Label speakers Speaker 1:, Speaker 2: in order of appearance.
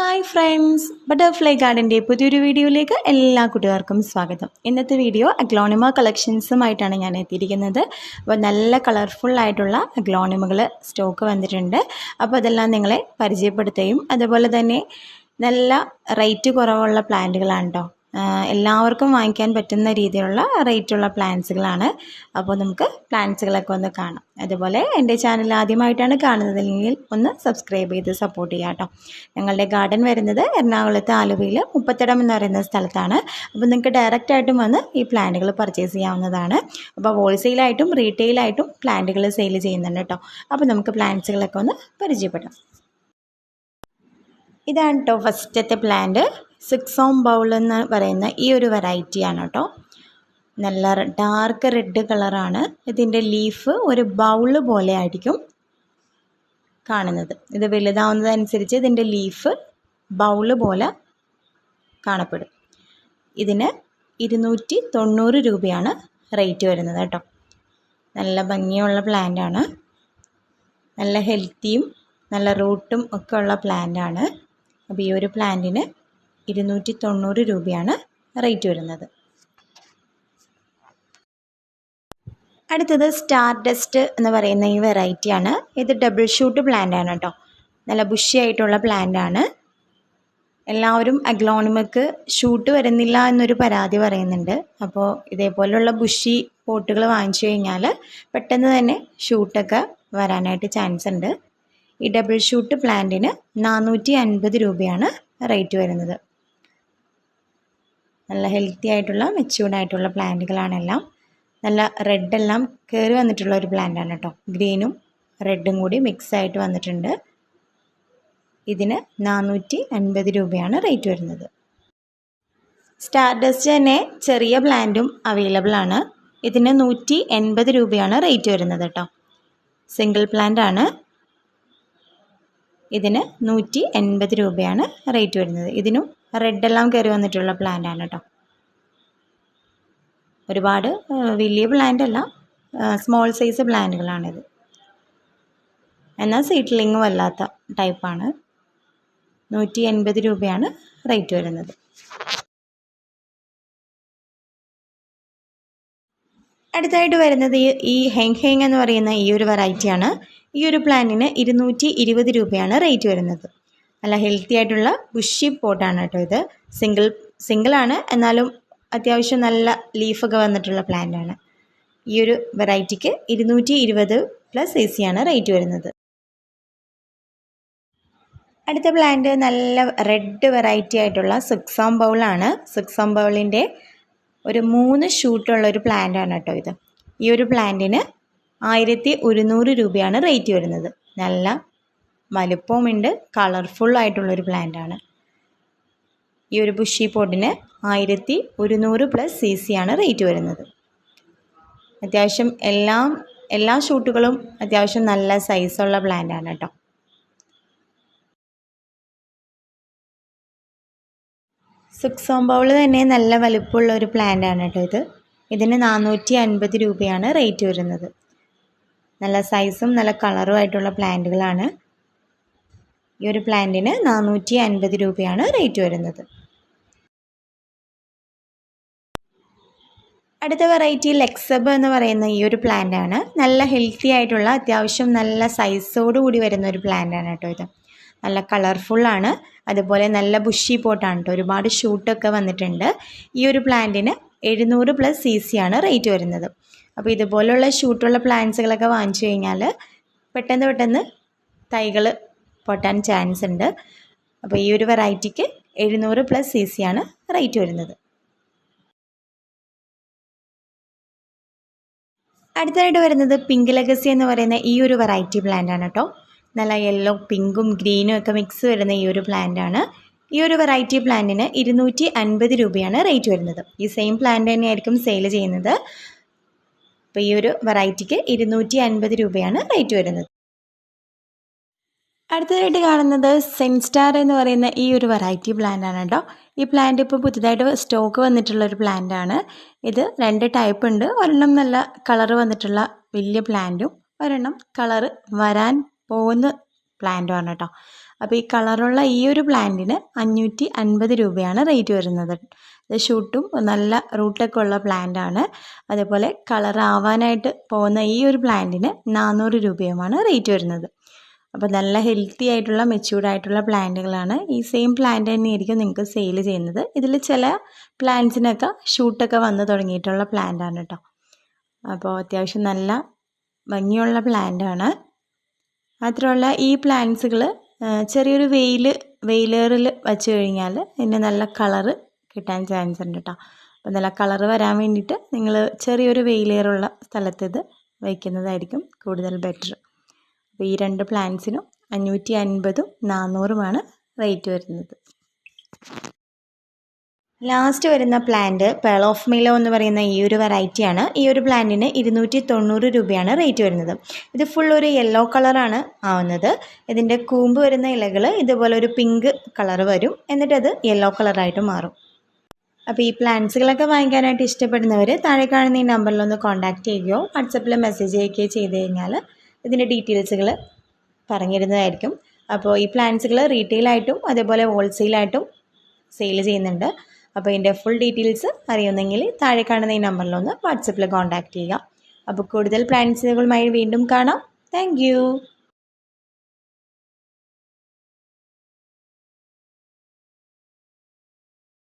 Speaker 1: Hi friends butterfly ഗാർഡന്റെ പുതിയൊരു വീഡിയോയിലേക്ക് എല്ലാ കൂട്ടുകാർക്കും സ്വാഗതം. ഇന്നത്തെ വീഡിയോ അഗ്ലോണിമ കളക്ഷൻസുമായിട്ടാണ് ഞാൻ എത്തിയിരിക്കുന്നത്. അപ്പോൾ നല്ല കളർഫുള്ളായിട്ടുള്ള അഗ്ലോണിമകൾ സ്റ്റോക്ക് വന്നിട്ടുണ്ട്. അപ്പോൾ അതെല്ലാം നിങ്ങളെ പരിചയപ്പെടുത്തുകയും അതുപോലെ തന്നെ നല്ല റേറ്റ് കുറവുള്ള പ്ലാന്റുകളാണ് കേട്ടോ എല്ലാവർക്കും വാങ്ങിക്കാൻ പറ്റുന്ന രീതിയിലുള്ള റേറ്റുള്ള പ്ലാന്റ്സുകളാണ് അപ്പോൾ നമുക്ക് പ്ലാന്റ്സുകളൊക്കെ ഒന്ന് കാണാം. അതുപോലെ എന്റെ ചാനൽ ആദ്യമായിട്ടാണ് കാണുന്നതെങ്കിൽ ഒന്ന് സബ്സ്ക്രൈബ് ചെയ്ത് സപ്പോർട്ട് ചെയ്യാം കേട്ടോ. ഞങ്ങളുടെ ഗാർഡൻ വരുന്നത് എറണാകുളത്ത് ആലുവയിൽ മുപ്പത്തടം എന്ന് പറയുന്ന സ്ഥലത്താണ്. അപ്പോൾ നിങ്ങൾക്ക് ഡയറക്റ്റായിട്ടും വന്ന് ഈ പ്ലാന്റുകൾ പർച്ചേസ് ചെയ്യാവുന്നതാണ്. അപ്പോൾ ഹോൾസെയിലായിട്ടും റീറ്റെയിലായിട്ടും പ്ലാന്റുകൾ സെയിൽ ചെയ്യുന്നുണ്ട് കേട്ടോ. അപ്പോൾ നമുക്ക് പ്ലാന്റ്സുകളൊക്കെ ഒന്ന് പരിചയപ്പെടാം. ഇതാണ് കേട്ടോ ഫസ്റ്റത്തെ പ്ലാന്റ്. സിക്സോം ബൗൾ എന്ന് പറയുന്ന ഈ ഒരു വെറൈറ്റിയാണ് കേട്ടോ. നല്ല ഡാർക്ക് റെഡ് കളറാണ് ഇതിന്റെ ലീഫ് ഒരു ബൗൾ പോലെ ആയിരിക്കും കാണുന്നത്. ഇത് വലുതാവുന്നതനുസരിച്ച് ഇതിന്റെ ലീഫ് ബൗൾ പോലെ കാണപ്പെടും. ഇതിന് ഇരുന്നൂറ്റി തൊണ്ണൂറ് രൂപയാണ് റേറ്റ് വരുന്നത് കേട്ടോ. നല്ല ഭംഗിയുള്ള പ്ലാന്റാണ് നല്ല ഹെൽത്തിയും നല്ല റൂട്ടും ഒക്കെ ഉള്ള പ്ലാന്റാണ് അപ്പോൾ ഈ ഒരു പ്ലാന്റിന് ഇരുന്നൂറ്റി തൊണ്ണൂറ് രൂപയാണ് റേറ്റ് വരുന്നത്. അടുത്തത് സ്റ്റാർ ഡസ്റ്റ് എന്ന് പറയുന്ന ഈ വെറൈറ്റിയാണ്. ഇത് ഡബിൾ ഷൂട്ട് പ്ലാന്റ് ആണ് കേട്ടോ. നല്ല ബുഷി ആയിട്ടുള്ള പ്ലാന്റ് ആണ്. എല്ലാവരും അഗ്ലോണിമക്ക് ഷൂട്ട് വരുന്നില്ല എന്നൊരു പരാതി പറയുന്നുണ്ട്. അപ്പോൾ ഇതേപോലെയുള്ള ബുഷി പോട്ടുകൾ വാങ്ങിച്ചു കഴിഞ്ഞാൽ പെട്ടെന്ന് തന്നെ ഷൂട്ടൊക്കെ വരാനായിട്ട് ചാൻസ് ഉണ്ട്. ഈ ഡബിൾ ഷൂട്ട് പ്ലാന്റിന് നാനൂറ്റി അൻപത് രൂപയാണ് റേറ്റ് വരുന്നത്. നല്ല ഹെൽത്തി ആയിട്ടുള്ള മെച്യൂർഡ് ആയിട്ടുള്ള പ്ലാന്റുകളാണെല്ലാം. നല്ല റെഡ് എല്ലാം കയറി വന്നിട്ടുള്ള ഒരു പ്ലാന്റാണ് കേട്ടോ ഗ്രീനും റെഡും കൂടി മിക്സ് ആയിട്ട് വന്നിട്ടുണ്ട്. ഇതിന് നാനൂറ്റി അൻപത് രൂപയാണ് റേറ്റ് വരുന്നത്. സ്റ്റാർ ഡസ്റ്റ് തന്നെ ചെറിയ പ്ലാന്റും അവൈലബിൾ ആണ്. ഇതിന് നൂറ്റി എൺപത് രൂപയാണ് റേറ്റ് വരുന്നത് കേട്ടോ സിംഗിൾ പ്ലാന്റ് ആണ്. ഇതിന് നൂറ്റി എൺപത് രൂപയാണ് റേറ്റ് വരുന്നത്. ഇതിനും റെഡ് എല്ലാം കയറി വന്നിട്ടുള്ള പ്ലാന്റാണ് കേട്ടോ ഒരുപാട് വലിയ പ്ലാന്റ് അല്ല സ്മോൾ സൈസ് പ്ലാന്റുകളാണിത് എന്നാൽ സീറ്റ്ലിങ്ങും അല്ലാത്ത ടൈപ്പാണ് നൂറ്റി എൺപത് രൂപയാണ് റേറ്റ് വരുന്നത്. അടുത്തായിട്ട് വരുന്നത് ഈ ഹെങ് ഹെങ് എന്ന് പറയുന്ന ഈ ഒരു വെറൈറ്റിയാണ് ഈ ഒരു പ്ലാന്റിന് ഇരുന്നൂറ്റി ഇരുപത് രൂപയാണ് റേറ്റ് വരുന്നത്. നല്ല ഹെൽത്തി ആയിട്ടുള്ള ബുഷി പോട്ടാണ് കേട്ടോ ഇത്. സിംഗിൾ സിംഗിളാണ് എന്നാലും അത്യാവശ്യം നല്ല ലീഫൊക്കെ വന്നിട്ടുള്ള പ്ലാന്റാണ് ഈ ഒരു വെറൈറ്റിക്ക് ഇരുന്നൂറ്റി ഇരുപത് പ്ലസ് എ സിയാണ് റേറ്റ് വരുന്നത്. അടുത്ത പ്ലാന്റ് നല്ല റെഡ് വെറൈറ്റി ആയിട്ടുള്ള സിക്സോം ബൗളാണ് സിക്സോം ബൗളിന്റെ ഒരു മൂന്ന് ഷൂട്ടുള്ള ഒരു പ്ലാന്റാണ് കേട്ടോ ഇത്. ഈ ഒരു പ്ലാന്റിന് ആയിരത്തി ഒരുന്നൂറ് രൂപയാണ് റേറ്റ് വരുന്നത്. നല്ല വലുപ്പവുമുണ്ട്. കളർഫുൾ ആയിട്ടുള്ളൊരു ആണ്. ഈ ഒരു ബുഷി പോട്ടിന് ആയിരത്തി ഒരുന്നൂറ് പ്ലസ് സി സി ആണ് റേറ്റ് വരുന്നത്. അത്യാവശ്യം എല്ലാം എല്ലാ ഷൂട്ടുകളും അത്യാവശ്യം നല്ല സൈസുള്ള പ്ലാന്റാണ് കേട്ടോ സിക്സോം ബൗൾ തന്നെ നല്ല വലുപ്പമുള്ള ഒരു പ്ലാന്റ് ആണ് കേട്ടോ ഇത്. ഇതിന് നാനൂറ്റി അൻപത് രൂപയാണ് റേറ്റ് വരുന്നത്. നല്ല സൈസും നല്ല കളറും ആയിട്ടുള്ള പ്ലാന്റുകളാണ് ഈ ഒരു പ്ലാന്റിന് നാനൂറ്റി അൻപത് രൂപയാണ് റേറ്റ് വരുന്നത്. അടുത്ത വെറൈറ്റി ലെക്സബ് എന്ന് പറയുന്ന ഈ ഒരു പ്ലാന്റ് ആണ്. നല്ല ഹെൽത്തി ആയിട്ടുള്ള അത്യാവശ്യം നല്ല സൈസോട് കൂടി വരുന്ന ഒരു പ്ലാന്റ് ആണ് കേട്ടോ ഇത്. നല്ല കളർഫുള്ളാണ് അതുപോലെ നല്ല ബുഷി പോട്ടാണ് കേട്ടോ. ഒരുപാട് ഷൂട്ടൊക്കെ വന്നിട്ടുണ്ട്. ഈ ഒരു പ്ലാന്റിന് എഴുന്നൂറ് പ്ലസ് സി സി ആണ് റേറ്റ് വരുന്നത്. അപ്പോൾ ഇതുപോലുള്ള ഷൂട്ടുള്ള പ്ലാന്റ്സുകളൊക്കെ വാങ്ങിച്ചു കഴിഞ്ഞാൽ പെട്ടെന്ന് പെട്ടെന്ന് തൈകൾ പൊട്ടാൻ ചാൻസ് ഉണ്ട്. അപ്പോൾ ഈ ഒരു വെറൈറ്റിക്ക് എഴുന്നൂറ് പ്ലസ് സി സി ആണ് റേറ്റ് വരുന്നത്. അടുത്തതായിട്ട് വരുന്നത് പിങ്ക് ലെഗസി എന്ന് പറയുന്ന ഈ ഒരു വെറൈറ്റി പ്ലാന്റ് ആണ് കേട്ടോ നല്ല യെല്ലോ പിങ്കും ഗ്രീനും ഒക്കെ മിക്സ് വരുന്ന ഈ ഒരു പ്ലാന്റ് ആണ്. ഈ ഒരു വെറൈറ്റി പ്ലാന്റിന് ഇരുന്നൂറ്റി അൻപത് രൂപയാണ് റേറ്റ് വരുന്നത്. ഈ സെയിം പ്ലാന്റ് തന്നെയായിരിക്കും സെയിൽ ചെയ്യുന്നത്. അപ്പോൾ ഈ ഒരു വെറൈറ്റിക്ക് ഇരുന്നൂറ്റി അൻപത് രൂപയാണ് റേറ്റ് വരുന്നത്. അടുത്തതായിട്ട് കാണുന്നത് സെൻസ്റ്റാർ എന്ന് പറയുന്ന ഈ ഒരു വെറൈറ്റി പ്ലാന്റ് ആണ് കേട്ടോ ഈ പ്ലാന്റ് ഇപ്പോൾ പുതുതായിട്ട് സ്റ്റോക്ക് വന്നിട്ടുള്ള ഒരു പ്ലാന്റ് ആണ്. ഇത് രണ്ട് ടൈപ്പ് ഉണ്ട്. ഒരെണ്ണം നല്ല കളർ വന്നിട്ടുള്ള വലിയ പ്ലാന്റും ഒരെണ്ണം കളർ വരാൻ പോകുന്ന പ്ലാന്റും ആണ് കേട്ടോ അപ്പോൾ ഈ കളറുള്ള ഈ ഒരു പ്ലാന്റിന് അഞ്ഞൂറ്റി അൻപത് രൂപയാണ് റേറ്റ് വരുന്നത്. ഇത് ഷൂട്ടും നല്ല റൂട്ടൊക്കെ ഉള്ള പ്ലാന്റ് ആണ്. അതേപോലെ കളർ ആവാനായിട്ട് പോകുന്ന ഈ ഒരു പ്ലാന്റിന് നാനൂറ് രൂപയുമാണ് റേറ്റ് വരുന്നത്. അപ്പോൾ നല്ല ഹെൽത്തി ആയിട്ടുള്ള മെച്യൂർഡ് ആയിട്ടുള്ള പ്ലാന്റുകളാണ്. ഈ സെയിം പ്ലാന്റ് തന്നെയായിരിക്കും നിങ്ങൾക്ക് സെയിൽ ചെയ്യുന്നത്. ഇതിൽ ചില പ്ലാന്റ്സിനൊക്കെ ഷൂട്ടൊക്കെ വന്ന് തുടങ്ങിയിട്ടുള്ള പ്ലാന്റ് ആണ് കേട്ടോ അപ്പോൾ അത്യാവശ്യം നല്ല ഭംഗിയുള്ള പ്ലാന്റ് ആണ്. മാത്രമല്ല ഈ പ്ലാന്റ്സുകൾ ചെറിയൊരു വെയിൽ വെയിലേറിൽ വെച്ച് കഴിഞ്ഞാൽ ഇതിന് നല്ല കളറ് കിട്ടാൻ ചാൻസ് ഉണ്ട് കേട്ടോ അപ്പോൾ നല്ല കളറ് വരാൻ വേണ്ടിയിട്ട് നിങ്ങൾ ചെറിയൊരു വെയിലേറുള്ള സ്ഥലത്ത് ഇത് വയ്ക്കുന്നതായിരിക്കും കൂടുതൽ ബെറ്റർ അപ്പോൾ ഈ രണ്ട് പ്ലാന്റ്സിനും അഞ്ഞൂറ്റി അൻപതും നാനൂറുമാണ് റേറ്റ് വരുന്നത്. ലാസ്റ്റ് വരുന്ന പ്ലാന്റ് പേൾ ഓഫ് മിലോ എന്ന് പറയുന്ന ഈ ഒരു വെറൈറ്റിയാണ് ഈ ഒരു പ്ലാന്റിന് ഇരുന്നൂറ്റി തൊണ്ണൂറ് രൂപയാണ് റേറ്റ് വരുന്നത്. ഇത് ഫുൾ ഒരു യെല്ലോ കളറാണ് ആവുന്നത്. ഇതിന്റെ കൂമ്പ് വരുന്ന ഇലകൾ ഇതുപോലെ ഒരു പിങ്ക് കളർ വരും. എന്നിട്ടത് യെല്ലോ കളറായിട്ട് മാറും. അപ്പോൾ ഈ പ്ലാന്റ്സുകളൊക്കെ വാങ്ങിക്കാനായിട്ട് ഇഷ്ടപ്പെടുന്നവർ താഴെ കാണുന്ന ഈ നമ്പറിലൊന്ന് കോൺടാക്റ്റ് ചെയ്യുകയോ വാട്സപ്പിൽ മെസ്സേജ് അയക്കുകയോ ചെയ്ത് കഴിഞ്ഞാൽ ഇതിന്റെ ഡീറ്റെയിൽസുകൾ പറഞ്ഞിരുന്നതായിരിക്കും. അപ്പോൾ ഈ പ്ലാൻസുകൾ റീറ്റെയിലായിട്ടും അതേപോലെ ഹോൾസെയിലായിട്ടും സെയിൽ ചെയ്യുന്നുണ്ട്. അപ്പോൾ ഇതിന്റെ ഫുൾ ഡീറ്റെയിൽസ് അറിയുന്നെങ്കിൽ താഴെ കാണുന്ന ഈ നമ്പറിലൊന്ന് വാട്സപ്പിൽ കോൺടാക്റ്റ് ചെയ്യുക. അപ്പോൾ കൂടുതൽ പ്ലാൻസുകളുമായി വീണ്ടും കാണാം. താങ്ക്